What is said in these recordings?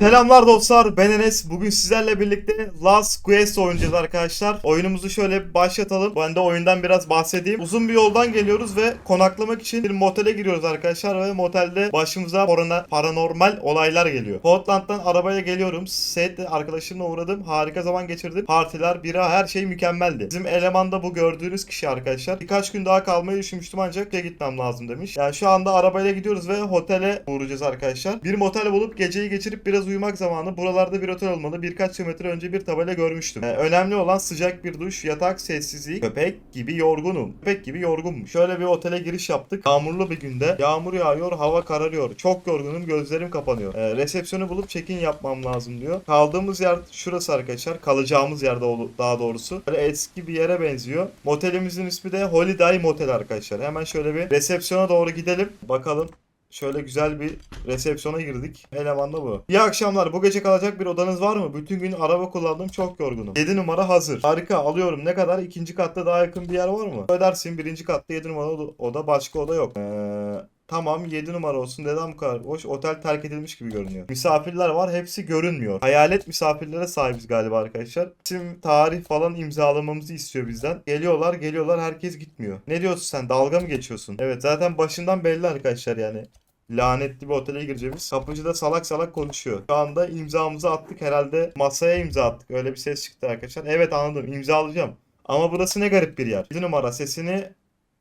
Selamlar dostlar ben Enes. Bugün sizlerle birlikte Last Quest oynayacağız arkadaşlar. Oyunumuzu şöyle başlatalım. Ben de oyundan biraz bahsedeyim. Uzun bir yoldan geliyoruz ve konaklamak için bir motele giriyoruz arkadaşlar ve motelde başımıza parana- paranormal olaylar geliyor. Portland'dan arabaya geliyorum. Seyit'le arkadaşımla uğradım. Harika zaman geçirdim. Partiler, bira her şey mükemmeldi. Bizim elemanda bu gördüğünüz kişi arkadaşlar. Birkaç gün daha kalmayı düşünmüştüm ancak şey gitmem lazım demiş. Yani şu anda arabayla gidiyoruz ve otele uğrayacağız arkadaşlar. Bir motel bulup geceyi geçirip biraz uyumak zamanı. Buralarda bir otel olmalı. Birkaç kilometre önce bir tabela görmüştüm. Ee, önemli olan sıcak bir duş, yatak sessizliği. Köpek gibi yorgunum. Köpek gibi yorgunmuş. Şöyle bir otele giriş yaptık. Yağmurlu bir günde. Yağmur yağıyor, hava kararıyor. Çok yorgunum, gözlerim kapanıyor. Ee, resepsiyonu bulup check-in yapmam lazım diyor. Kaldığımız yer şurası arkadaşlar. Kalacağımız yerde daha doğrusu. Böyle eski bir yere benziyor. Motelimizin ismi de Holiday Motel arkadaşlar. Hemen şöyle bir resepsiyona doğru gidelim. Bakalım Şöyle güzel bir resepsiyona girdik. Eleman da bu. İyi akşamlar. Bu gece kalacak bir odanız var mı? Bütün gün araba kullandım. Çok yorgunum. 7 numara hazır. Harika. Alıyorum. Ne kadar? İkinci katta daha yakın bir yer var mı? Ödersin. Birinci katta 7 numara oda-. Başka oda yok. Ee, Tamam 7 numara olsun. Neden bu kadar boş? Otel terk edilmiş gibi görünüyor. Misafirler var. Hepsi görünmüyor. Hayalet misafirlere sahibiz galiba arkadaşlar. İsim, tarih falan imzalamamızı istiyor bizden. Geliyorlar geliyorlar. Herkes gitmiyor. Ne diyorsun sen? Dalga mı geçiyorsun? Evet zaten başından belli arkadaşlar yani lanetli bir otele gireceğimiz. Kapıcı da salak salak konuşuyor. Şu anda imzamızı attık herhalde masaya imza attık. Öyle bir ses çıktı arkadaşlar. Evet anladım imzalayacağım. Ama burası ne garip bir yer. 7 numara sesini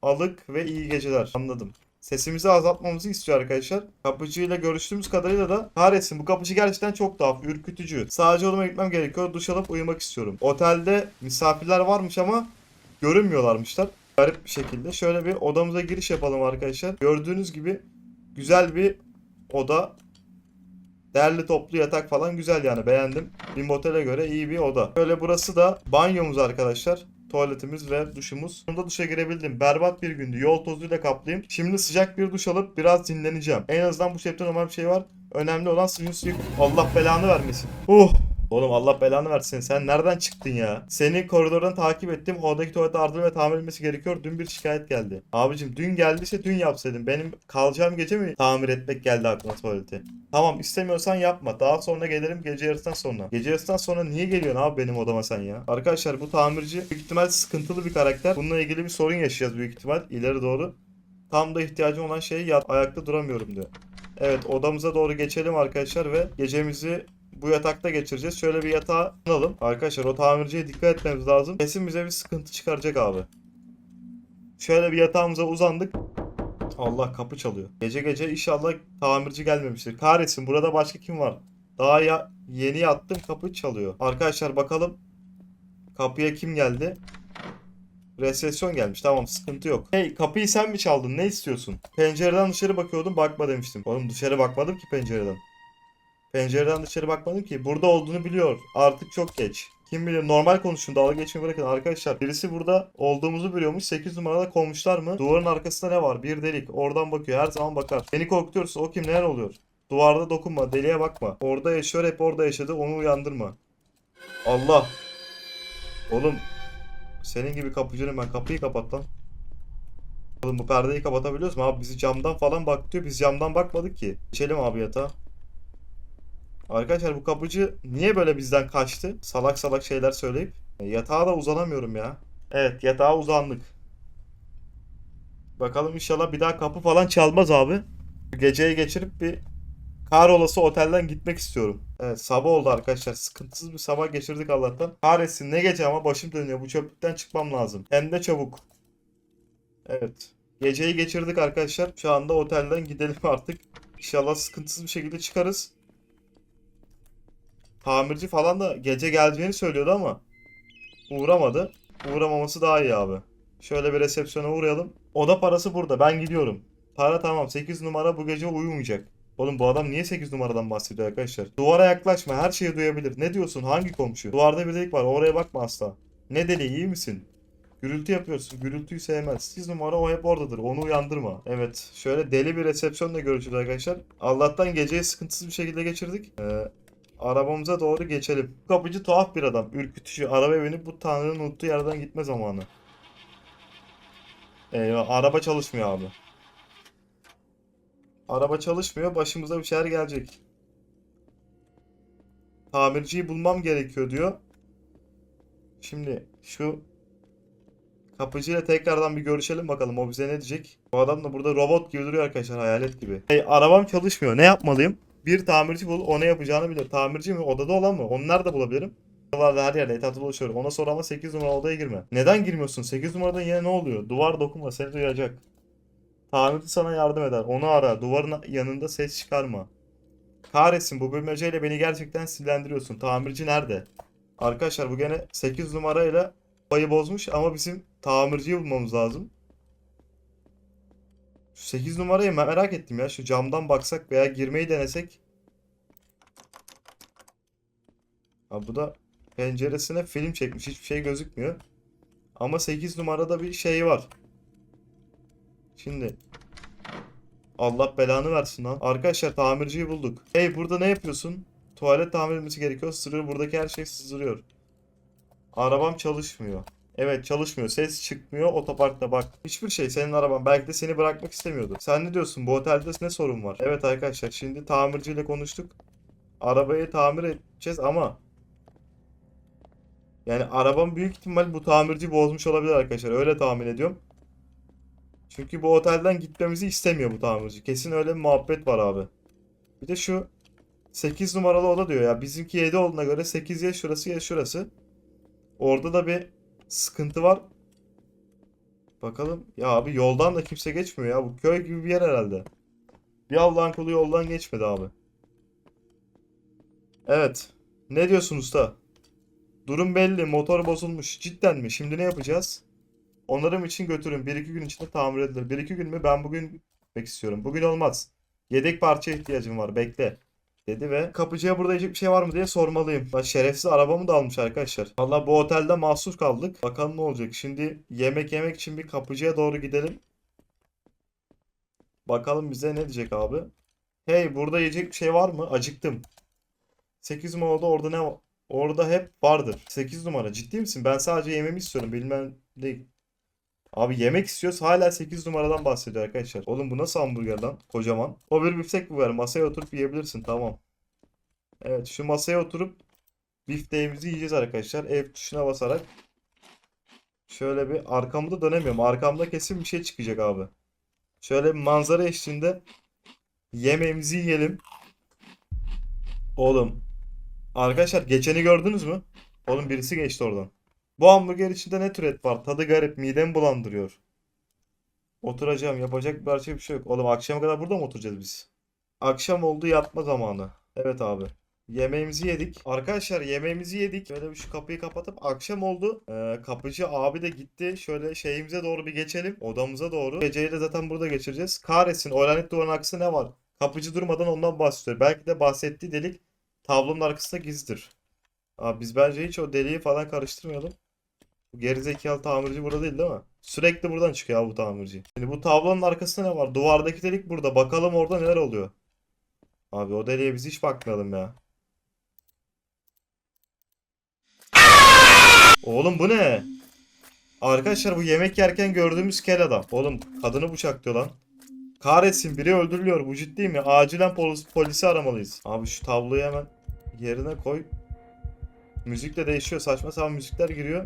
alık ve iyi geceler. Anladım. Sesimizi azaltmamızı istiyor arkadaşlar. Kapıcıyla görüştüğümüz kadarıyla da kahretsin bu kapıcı gerçekten çok tuhaf, ürkütücü. Sadece odama gitmem gerekiyor. Duş alıp uyumak istiyorum. Otelde misafirler varmış ama görünmüyorlarmışlar. Garip bir şekilde. Şöyle bir odamıza giriş yapalım arkadaşlar. Gördüğünüz gibi güzel bir oda. Değerli toplu yatak falan güzel yani beğendim. Bir motele göre iyi bir oda. Böyle burası da banyomuz arkadaşlar. Tuvaletimiz ve duşumuz. Sonunda duşa girebildim. Berbat bir gündü. Yol tozuyla kaplıyım. Şimdi sıcak bir duş alıp biraz dinleneceğim. En azından bu şepte normal bir şey var. Önemli olan suyun suyu. Allah belanı vermesin. Uh. Oğlum Allah belanı versin. Sen nereden çıktın ya? Seni koridordan takip ettim. Odadaki tuvalete ardılı ve tamir edilmesi gerekiyor. Dün bir şikayet geldi. Abicim dün geldiyse dün yapsaydın. Benim kalacağım gece mi tamir etmek geldi aklıma tuvaleti? Tamam istemiyorsan yapma. Daha sonra gelirim gece yarısından sonra. Gece yarısından sonra niye geliyorsun abi benim odama sen ya? Arkadaşlar bu tamirci büyük ihtimal sıkıntılı bir karakter. Bununla ilgili bir sorun yaşayacağız büyük ihtimal ileri doğru. Tam da ihtiyacım olan şey yat ayakta duramıyorum diyor. Evet odamıza doğru geçelim arkadaşlar ve gecemizi bu yatakta geçireceğiz. Şöyle bir yatağa alalım. Arkadaşlar o tamirciye dikkat etmemiz lazım. Kesin bize bir sıkıntı çıkaracak abi. Şöyle bir yatağımıza uzandık. Allah kapı çalıyor. Gece gece inşallah tamirci gelmemiştir. Kahretsin burada başka kim var? Daha ya yeni yattım kapı çalıyor. Arkadaşlar bakalım kapıya kim geldi? Resepsiyon gelmiş. Tamam sıkıntı yok. Hey kapıyı sen mi çaldın? Ne istiyorsun? Pencereden dışarı bakıyordum bakma demiştim. Oğlum dışarı bakmadım ki pencereden. Pencereden dışarı bakmadım ki. Burada olduğunu biliyor. Artık çok geç. Kim bilir normal konuşun dalga geçmeyi bırakın arkadaşlar. Birisi burada olduğumuzu biliyormuş. 8 numarada konmuşlar mı? Duvarın arkasında ne var? Bir delik. Oradan bakıyor. Her zaman bakar. Beni korkutuyorsun. O kim? Neler oluyor? Duvarda dokunma. Deliğe bakma. Orada yaşıyor. Hep orada yaşadı. Onu uyandırma. Allah. Oğlum. Senin gibi kapıcının ben. Kapıyı kapat lan. Oğlum bu perdeyi kapatabiliyoruz mu? Abi bizi camdan falan bak diyor. Biz camdan bakmadık ki. Geçelim abi yatağa. Arkadaşlar bu kapıcı niye böyle bizden kaçtı? Salak salak şeyler söyleyip. E, Yatağa da uzanamıyorum ya. Evet yatağa uzandık. Bakalım inşallah bir daha kapı falan çalmaz abi. Geceyi geçirip bir kahrolası otelden gitmek istiyorum. Evet sabah oldu arkadaşlar. Sıkıntısız bir sabah geçirdik Allah'tan. Kahretsin ne gece ama başım dönüyor. Bu çöplükten çıkmam lazım. Hem de çabuk. Evet. Geceyi geçirdik arkadaşlar. Şu anda otelden gidelim artık. İnşallah sıkıntısız bir şekilde çıkarız. Tamirci falan da gece geleceğini söylüyordu ama uğramadı. Uğramaması daha iyi abi. Şöyle bir resepsiyona uğrayalım. Oda parası burada. Ben gidiyorum. Para tamam. 8 numara bu gece uyumayacak. Oğlum bu adam niye 8 numaradan bahsediyor arkadaşlar? Duvara yaklaşma. Her şeyi duyabilir. Ne diyorsun? Hangi komşu? Duvarda bir delik var. Oraya bakma asla. Ne deli iyi misin? Gürültü yapıyorsun. Gürültüyü sevmez. 8 numara o hep oradadır. Onu uyandırma. Evet. Şöyle deli bir resepsiyonla görüşürüz arkadaşlar. Allah'tan geceyi sıkıntısız bir şekilde geçirdik. Ee, Arabamıza doğru geçelim. Kapıcı tuhaf bir adam. Ürkütücü. Araba binip bu tanrının unuttuğu yerden gitme zamanı. Eyvah. Araba çalışmıyor abi. Araba çalışmıyor. Başımıza bir şeyler gelecek. tamirciyi bulmam gerekiyor diyor. Şimdi şu kapıcıyla tekrardan bir görüşelim bakalım o bize ne diyecek. Bu adam da burada robot gibi duruyor arkadaşlar hayalet gibi. Hey, arabam çalışmıyor ne yapmalıyım? Bir tamirci bul o ne yapacağını bilir. Tamirci mi? Odada olan mı? Onu nerede bulabilirim? Buralarda her yerde etrafta dolaşıyorum. Ona sor ama 8 numara odaya girme. Neden girmiyorsun? 8 numaradan yine ne oluyor? Duvar dokunma seni duyacak. Tamirci sana yardım eder. Onu ara. Duvarın yanında ses çıkarma. Kahretsin bu bilmeceyle beni gerçekten sinirlendiriyorsun. Tamirci nerede? Arkadaşlar bu gene 8 numarayla payı bozmuş ama bizim tamirciyi bulmamız lazım. Şu 8 numarayı merak ettim ya. Şu camdan baksak veya girmeyi denesek. Ha bu da penceresine film çekmiş. Hiçbir şey gözükmüyor. Ama 8 numarada bir şey var. Şimdi Allah belanı versin lan. Arkadaşlar tamirciyi bulduk. Hey burada ne yapıyorsun? Tuvalet tamir edilmesi gerekiyor. Sırrı buradaki her şey sızdırıyor. Arabam çalışmıyor. Evet çalışmıyor. Ses çıkmıyor. Otoparkta bak. Hiçbir şey senin araban. Belki de seni bırakmak istemiyordu. Sen ne diyorsun? Bu otelde ne sorun var? Evet arkadaşlar şimdi tamirciyle konuştuk. Arabayı tamir edeceğiz ama yani arabam büyük ihtimal bu tamirci bozmuş olabilir arkadaşlar. Öyle tahmin ediyorum. Çünkü bu otelden gitmemizi istemiyor bu tamirci. Kesin öyle bir muhabbet var abi. Bir de şu 8 numaralı oda diyor ya. Bizimki 7 olduğuna göre 8 ya şurası ya şurası. Orada da bir sıkıntı var. Bakalım. Ya abi yoldan da kimse geçmiyor ya. Bu köy gibi bir yer herhalde. Bir Allah'ın kulu yoldan geçmedi abi. Evet. Ne diyorsun usta? Durum belli. Motor bozulmuş. Cidden mi? Şimdi ne yapacağız? Onarım için götürün. 1-2 gün içinde tamir edilir. 1-2 gün mü? Ben bugün gitmek istiyorum. Bugün olmaz. Yedek parça ihtiyacım var. Bekle. Dedi ve kapıcıya burada yiyecek bir şey var mı diye sormalıyım. Lan şerefsiz arabamı da almış arkadaşlar. Valla bu otelde mahsur kaldık. Bakalım ne olacak. Şimdi yemek yemek için bir kapıcıya doğru gidelim. Bakalım bize ne diyecek abi. Hey burada yiyecek bir şey var mı? Acıktım. 8 numarada orada ne var? Orada hep vardır. 8 numara. Ciddi misin? Ben sadece yememi istiyorum. Bilmem değil. Abi yemek istiyoruz. Hala 8 numaradan bahsediyor arkadaşlar. Oğlum bu nasıl hamburger lan? Kocaman. O bir biftek bu var. Masaya oturup yiyebilirsin. Tamam. Evet şu masaya oturup bifteğimizi yiyeceğiz arkadaşlar. Ev tuşuna basarak. Şöyle bir arkamı da dönemiyorum. Arkamda kesin bir şey çıkacak abi. Şöyle bir manzara eşliğinde yemeğimizi yiyelim. Oğlum. Arkadaşlar geçeni gördünüz mü? Oğlum birisi geçti oradan. Bu hamburger içinde ne tür et var? Tadı garip, midemi bulandırıyor. Oturacağım, yapacak başka bir şey yok. Oğlum akşama kadar burada mı oturacağız biz? Akşam oldu yatma zamanı. Evet abi. Yemeğimizi yedik. Arkadaşlar yemeğimizi yedik. Şöyle bir şu kapıyı kapatıp akşam oldu. Ee, kapıcı abi de gitti. Şöyle şeyimize doğru bir geçelim. Odamıza doğru. Geceyi de zaten burada geçireceğiz. Kahretsin o lanet duvarın arkasında ne var? Kapıcı durmadan ondan bahsediyor. Belki de bahsettiği delik tablonun arkasında gizlidir. Abi biz bence hiç o deliği falan karıştırmayalım. Bu gerizekalı tamirci burada değil değil mi? Sürekli buradan çıkıyor bu tamirci. Şimdi bu tablonun arkasında ne var? Duvardaki delik burada. Bakalım orada neler oluyor. Abi o deliğe biz hiç bakmayalım ya. Oğlum bu ne? Arkadaşlar bu yemek yerken gördüğümüz kel adam. Oğlum kadını bıçaklıyor lan. Kahretsin biri öldürülüyor. Bu ciddi mi? Acilen polis, polisi aramalıyız. Abi şu tabloyu hemen yerine koy. Müzik de değişiyor. Saçma sapan müzikler giriyor.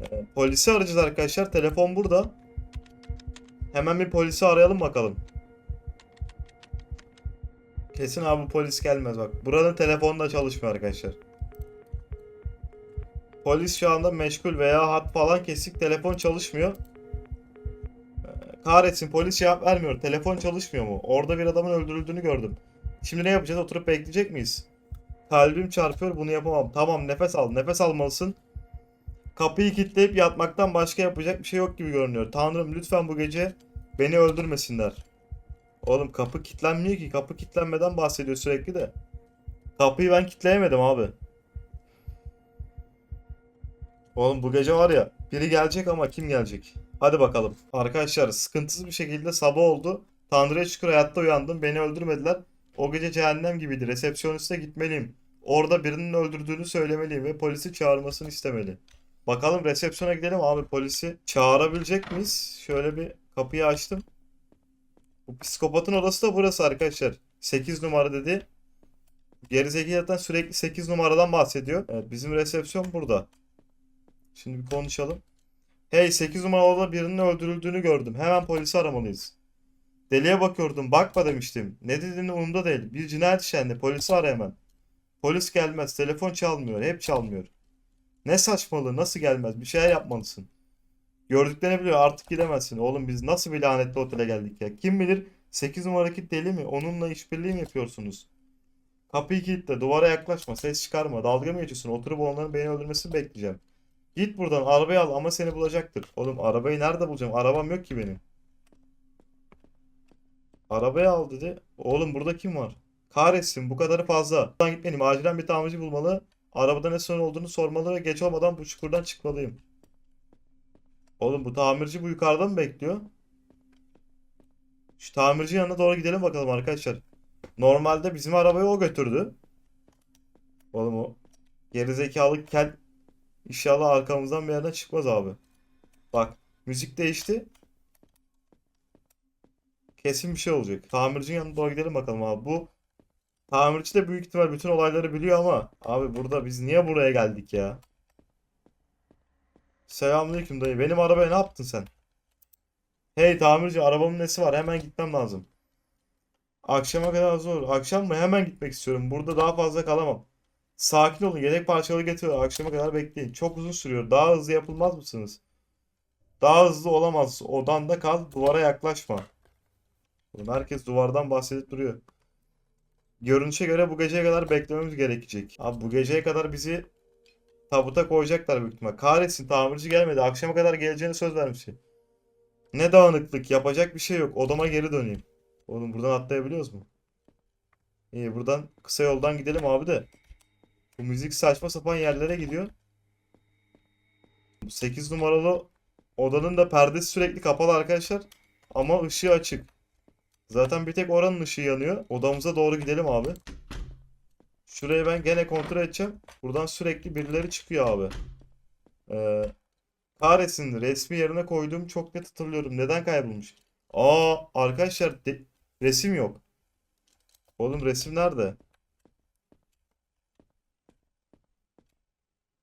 Ee, polisi arayacağız arkadaşlar. Telefon burada. Hemen bir polisi arayalım bakalım. Kesin abi polis gelmez bak. Buranın telefonu da çalışmıyor arkadaşlar. Polis şu anda meşgul veya hat falan kesik. Telefon çalışmıyor. Ee, kahretsin polis cevap vermiyor. Telefon çalışmıyor mu? Orada bir adamın öldürüldüğünü gördüm. Şimdi ne yapacağız? Oturup bekleyecek miyiz? Kalbim çarpıyor bunu yapamam. Tamam nefes al. Nefes almalısın. Kapıyı kilitleyip yatmaktan başka yapacak bir şey yok gibi görünüyor. Tanrım lütfen bu gece beni öldürmesinler. Oğlum kapı kilitlenmiyor ki. Kapı kilitlenmeden bahsediyor sürekli de. Kapıyı ben kilitleyemedim abi. Oğlum bu gece var ya biri gelecek ama kim gelecek? Hadi bakalım. Arkadaşlar sıkıntısız bir şekilde sabah oldu. Tanrı'ya şükür hayatta uyandım. Beni öldürmediler. O gece cehennem gibiydi. Resepsiyoniste gitmeliyim. Orada birinin öldürdüğünü söylemeliyim ve polisi çağırmasını istemeli. Bakalım resepsiyona gidelim abi polisi çağırabilecek miyiz? Şöyle bir kapıyı açtım. Bu psikopatın odası da burası arkadaşlar. 8 numara dedi. Gerizekalı zaten sürekli 8 numaradan bahsediyor. Evet bizim resepsiyon burada. Şimdi bir konuşalım. Hey 8 numaralı birinin öldürüldüğünü gördüm. Hemen polisi aramalıyız. Deliye bakıyordum. Bakma demiştim. Ne dediğini umurumda değil. Bir cinayet işlendi. Polisi ara hemen. Polis gelmez. Telefon çalmıyor. Hep çalmıyor. Ne saçmalığı. Nasıl gelmez? Bir şeyler yapmalısın. Gördüklerini biliyor. Artık gidemezsin. Oğlum biz nasıl bir lanetli otele geldik ya. Kim bilir 8 numaradaki deli mi? Onunla işbirliği mi yapıyorsunuz? Kapıyı kilitle. Duvara yaklaşma. Ses çıkarma. Dalga mı geçiyorsun? Oturup onların beni öldürmesini bekleyeceğim. Git buradan. Arabayı al ama seni bulacaktır. Oğlum arabayı nerede bulacağım? Arabam yok ki benim. Arabayı al dedi. Oğlum burada kim var? Kahretsin bu kadarı fazla. Buradan gitmeliyim. Acilen bir tamirci bulmalı. Arabada ne sorun olduğunu sormalı ve geç olmadan bu çukurdan çıkmalıyım. Oğlum bu tamirci bu yukarıda mı bekliyor? Şu tamirci yanına doğru gidelim bakalım arkadaşlar. Normalde bizim arabayı o götürdü. Oğlum o gerizekalı kel inşallah arkamızdan bir yerden çıkmaz abi. Bak müzik değişti. Kesin bir şey olacak. Tamircinin yanına doğru gidelim bakalım abi. Bu tamirci de büyük ihtimal bütün olayları biliyor ama abi burada biz niye buraya geldik ya? Selamünaleyküm dayı. Benim arabaya ne yaptın sen? Hey tamirci arabamın nesi var? Hemen gitmem lazım. Akşama kadar zor. Akşam mı? Hemen gitmek istiyorum. Burada daha fazla kalamam. Sakin olun. Yedek parçaları getiriyor. Akşama kadar bekleyin. Çok uzun sürüyor. Daha hızlı yapılmaz mısınız? Daha hızlı olamaz. Odanda kal. Duvara yaklaşma. Herkes duvardan bahsedip duruyor. Görünüşe göre bu geceye kadar beklememiz gerekecek. Abi bu geceye kadar bizi tabuta koyacaklar büyük ihtimal. Kahretsin tamirci gelmedi. Akşama kadar geleceğini söz vermişti. Ne dağınıklık. Yapacak bir şey yok. Odama geri döneyim. Oğlum buradan atlayabiliyoruz mu? İyi buradan kısa yoldan gidelim abi de. Bu müzik saçma sapan yerlere gidiyor. 8 numaralı odanın da perdesi sürekli kapalı arkadaşlar. Ama ışığı açık. Zaten bir tek oranın ışığı yanıyor. Odamıza doğru gidelim abi. Şurayı ben gene kontrol edeceğim. Buradan sürekli birileri çıkıyor abi. Ee, kahretsin resmi yerine koyduğum çok net hatırlıyorum. Neden kaybolmuş? Aa arkadaşlar resim yok. Oğlum resim nerede?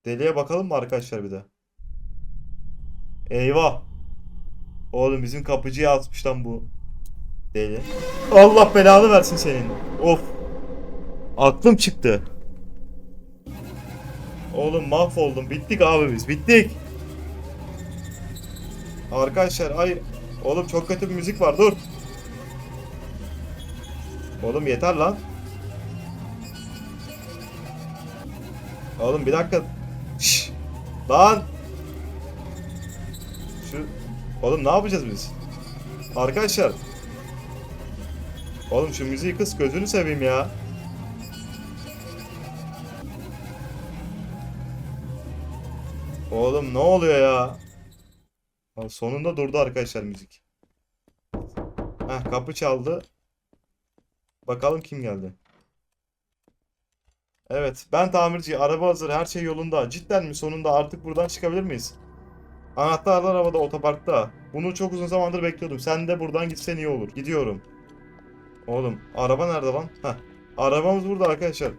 Deliye bakalım mı arkadaşlar bir de? Eyvah. Oğlum bizim kapıcıya atmış lan bu. Deli. Allah belanı versin senin. Of. Aklım çıktı. Oğlum mahvoldum. Bittik abi biz. Bittik. Arkadaşlar ay oğlum çok kötü bir müzik var. Dur. Oğlum yeter lan. Oğlum bir dakika. Şş. Lan. Şu Oğlum ne yapacağız biz? Arkadaşlar. Oğlum şu müziği kız gözünü seveyim ya. Oğlum ne oluyor ya? Sonunda durdu arkadaşlar müzik. Heh kapı çaldı. Bakalım kim geldi. Evet ben tamirci. Araba hazır. Her şey yolunda. Cidden mi? Sonunda artık buradan çıkabilir miyiz? Anahtarlar arabada otoparkta. Bunu çok uzun zamandır bekliyordum. Sen de buradan gitsen iyi olur. Gidiyorum. Oğlum araba nerede lan? Heh. Arabamız burada arkadaşlar.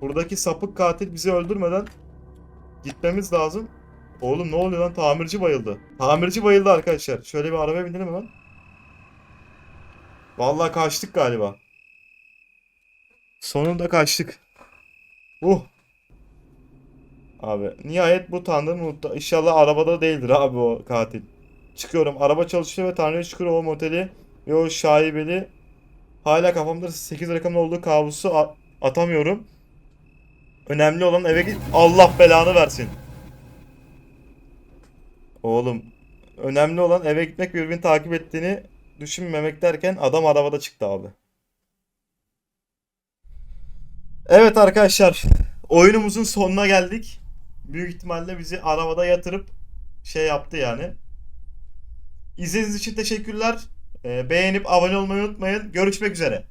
Buradaki sapık katil bizi öldürmeden gitmemiz lazım. Oğlum ne oluyor lan? Tamirci bayıldı. Tamirci bayıldı arkadaşlar. Şöyle bir arabaya binelim hemen. Vallahi kaçtık galiba. Sonunda kaçtık. Uh. Abi nihayet bu Tanrı'nın unuttu. İnşallah arabada değildir abi o katil. Çıkıyorum. Araba çalışıyor ve Tanrı'ya şükür o moteli ve o şaibeli hala kafamda 8 rakamlı olduğu kabusu atamıyorum. Önemli olan eve git. Allah belanı versin. Oğlum önemli olan eve gitmek birbirini takip ettiğini düşünmemek derken adam arabada çıktı abi. Evet arkadaşlar oyunumuzun sonuna geldik. Büyük ihtimalle bizi arabada yatırıp şey yaptı yani. İzlediğiniz için teşekkürler. Ee, beğenip abone olmayı unutmayın. Görüşmek üzere.